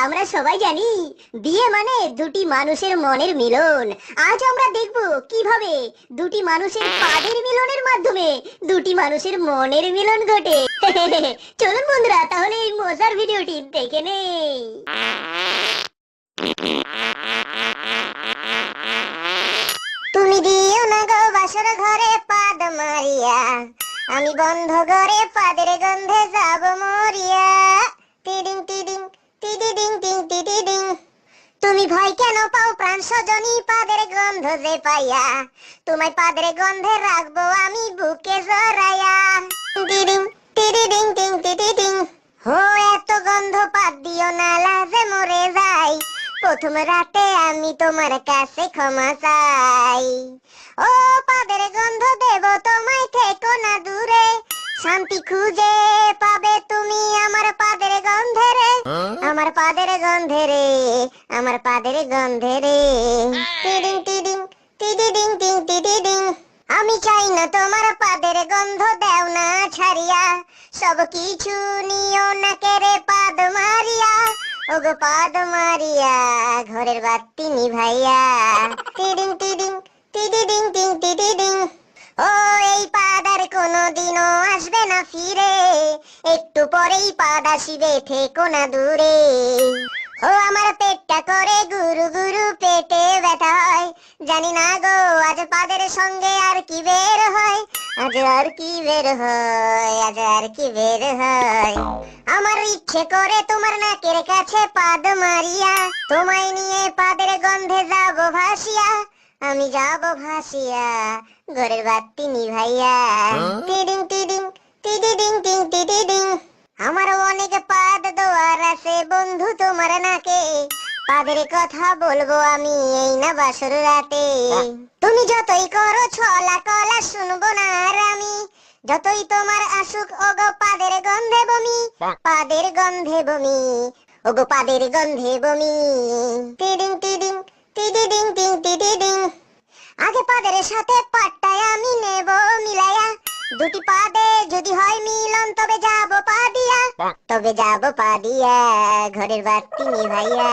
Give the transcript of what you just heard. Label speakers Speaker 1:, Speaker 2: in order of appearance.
Speaker 1: আমরা সবাই জানি বিয়ে মানে দুটি মানুষের মনের মিলন। আজ আমরা দেখব কীভাবে দুটি মানুষের পাদের মিলনের মাধ্যমে দুটি মানুষের মনের মিলন ঘটে। চলুন বন্ধুরা, তাহলে এই মজার ভিডিওটি দেখে নেই। তুমি দিও না গো বাসর ঘরে পাদ মারিয়া। আমি বন্ধ ঘরে পাদের গন্ধে যাব মরিয়া। তুমি ভয় কেন পাও? প্রাণ সজনী পাদের গন্ধ যে পাইয়া। তোমায় পাদের গন্ধে রাখব আমি বুকে জড়াইয়া। টিডিং টিডিডিং, টিং, টিডিডিং। হো, এত গন্ধ পাত দিও না, লাজে মরে যাই প্রথম রাতে আমি তোমার কাছে ক্ষমা চাই। ও, পাদের গন্ধ দেব, তোমায় থেকো না দূরে। শান্তি খুঁজে আমার পাদের গন্ধে রে। টিডিং টিডিং, টিডিডিং টিং টিডিডিং। আমি চাই না তোমার পাদের গন্ধ দেও না ছাড়িয়া। সব কিছু নিও না কেরে পাদ মারিয়া। ওগো পাদ মারিয়া, ঘরের বাতি নিভাইয়া। টিডিং টিডিং, টিডিডিং টিং টিডিডিং। ও, এই পাদ আর কোনোদিনও আসবে না ফিরে। একটু পরেই পাদ আসিবে, থেকো না দূরে। জানি না গো আজ পাদের সঙ্গে আর কি বের হয়? আজ আর কি বের হয় আজ আর কি বের হয়? আমার ইচ্ছে করে তোমার নাকের কাছে পাদ মারিয়া তোমায় নিয়ে পাদের গন্ধে যাব ভাসিয়া। আমি যাব ভাসিয়া ঘরের বাতি নিভাইয়া। টিডিং টিডিং টিডিডিং টিং টিডিডিং। আমার অনেক পাদ দোয়ার আছে বন্ধু তোমার নাকে। পাদের কথা বলব আমি এই না বাসর রাতে। তুমি যতই করো ছলা কলা শুনব না আর আমি। যতই তোমার আসুক ওগো পাদের গন্ধে বমি পাদের গন্ধে বমি ওগো পাদের গন্ধে বমি। টিডিং টিডিং টিডিডিং দুটি পা দে যদি হয় মিলন তবে যাব পা দিয়া তবে যাব পা দিয়া ঘরের বাতি নিভাইয়া।